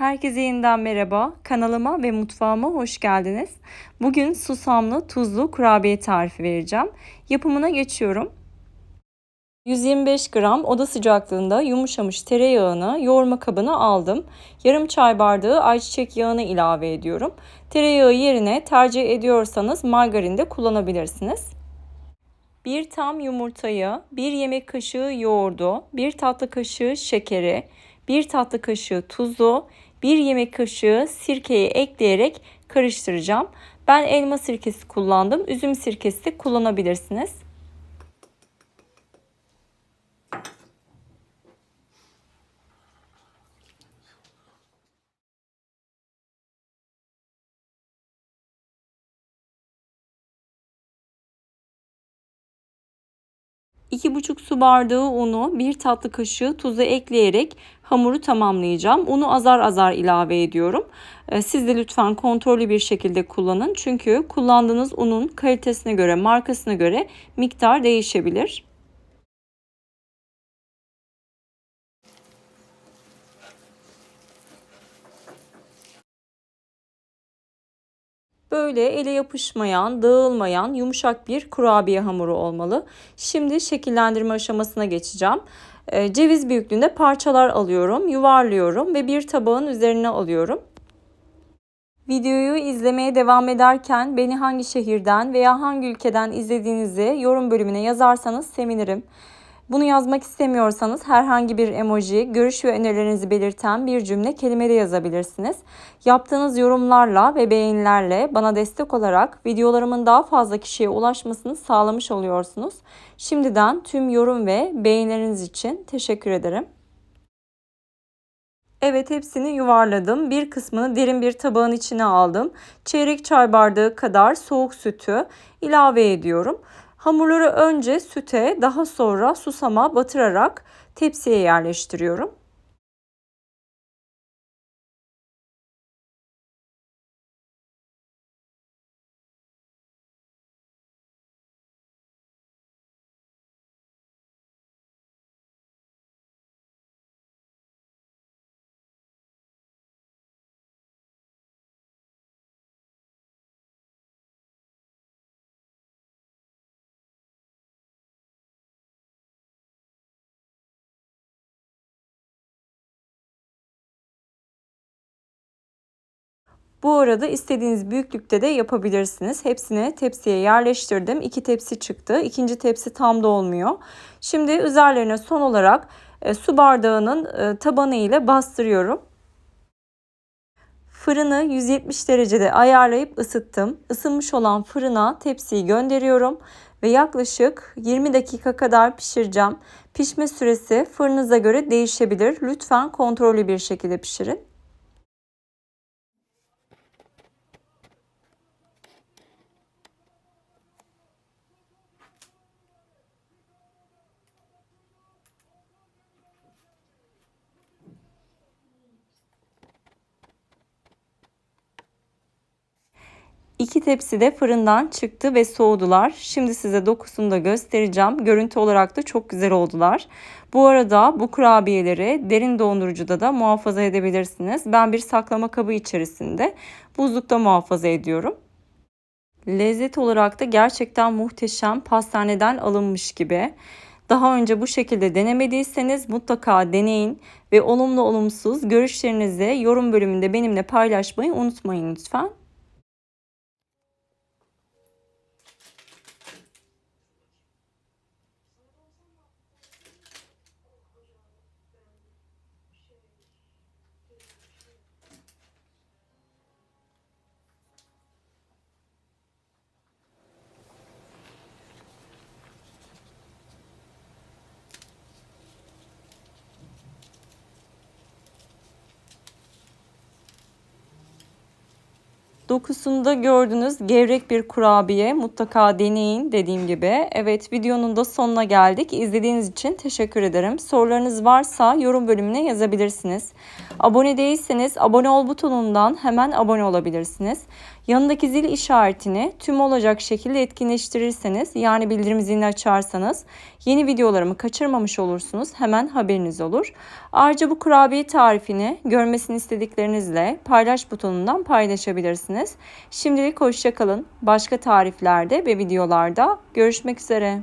Herkese yeniden merhaba. Kanalıma ve mutfağıma hoş geldiniz. Bugün susamlı tuzlu kurabiye tarifi vereceğim. Yapımına geçiyorum. 125 gram oda sıcaklığında yumuşamış tereyağını yoğurma kabına aldım. Yarım çay bardağı ayçiçek yağını ilave ediyorum. Tereyağı yerine tercih ediyorsanız margarin de kullanabilirsiniz. Bir tam yumurtayı, bir yemek kaşığı yoğurdu, bir tatlı kaşığı şekeri, bir tatlı kaşığı tuzu, 1 yemek kaşığı sirkeyi ekleyerek karıştıracağım. Ben elma sirkesi kullandım. Üzüm sirkesi kullanabilirsiniz. İki buçuk su bardağı unu, bir tatlı kaşığı tuzu ekleyerek hamuru tamamlayacağım. Unu azar azar ilave ediyorum. Ee, siz de lütfen kontrollü bir şekilde kullanın. Çünkü kullandığınız unun kalitesine göre, markasına göre miktar değişebilir. Böyle ele yapışmayan, dağılmayan, yumuşak bir kurabiye hamuru olmalı. Şimdi şekillendirme aşamasına geçeceğim. Ee, ceviz büyüklüğünde parçalar alıyorum, yuvarlıyorum ve bir tabağın üzerine alıyorum. Videoyu izlemeye devam ederken beni hangi şehirden veya hangi ülkeden izlediğinizi yorum bölümüne yazarsanız sevinirim. Bunu yazmak istemiyorsanız herhangi bir emoji, görüş ve önerilerinizi belirten bir cümle kelime de yazabilirsiniz. Yaptığınız yorumlarla ve beğenilerle bana destek olarak videolarımın daha fazla kişiye ulaşmasını sağlamış oluyorsunuz. Şimdiden tüm yorum ve beğenileriniz için teşekkür ederim. Evet hepsini yuvarladım. Bir kısmını derin bir tabağın içine aldım. Çeyrek çay bardağı kadar soğuk sütü ilave ediyorum. Hamurları önce süte daha sonra susama batırarak tepsiye yerleştiriyorum. Bu arada istediğiniz büyüklükte de yapabilirsiniz. Hepsini tepsiye yerleştirdim. İki tepsi çıktı. İkinci tepsi tam dolmuyor. Şimdi üzerlerine son olarak e, su bardağının e, tabanı ile bastırıyorum. Fırını 170 derecede ayarlayıp ısıttım. Isınmış olan fırına tepsiyi gönderiyorum ve yaklaşık 20 dakika kadar pişireceğim. Pişme süresi fırınıza göre değişebilir. Lütfen kontrollü bir şekilde pişirin. İki tepsi de fırından çıktı ve soğudular. Şimdi size dokusunu da göstereceğim. Görüntü olarak da çok güzel oldular. Bu arada bu kurabiyeleri derin dondurucuda da muhafaza edebilirsiniz. Ben bir saklama kabı içerisinde buzlukta muhafaza ediyorum. Lezzet olarak da gerçekten muhteşem pastaneden alınmış gibi. Daha önce bu şekilde denemediyseniz mutlaka deneyin ve olumlu olumsuz görüşlerinizi yorum bölümünde benimle paylaşmayı unutmayın lütfen. Dokusunda gördünüz gevrek bir kurabiye. Mutlaka deneyin dediğim gibi. Evet videonun da sonuna geldik. İzlediğiniz için teşekkür ederim. Sorularınız varsa yorum bölümüne yazabilirsiniz. Abone değilseniz abone ol butonundan hemen abone olabilirsiniz. Yanındaki zil işaretini tüm olacak şekilde etkinleştirirseniz yani bildirim zilini açarsanız yeni videolarımı kaçırmamış olursunuz. Hemen haberiniz olur. Ayrıca bu kurabiye tarifini görmesini istediklerinizle paylaş butonundan paylaşabilirsiniz. Şimdilik hoşçakalın. Başka tariflerde ve videolarda görüşmek üzere.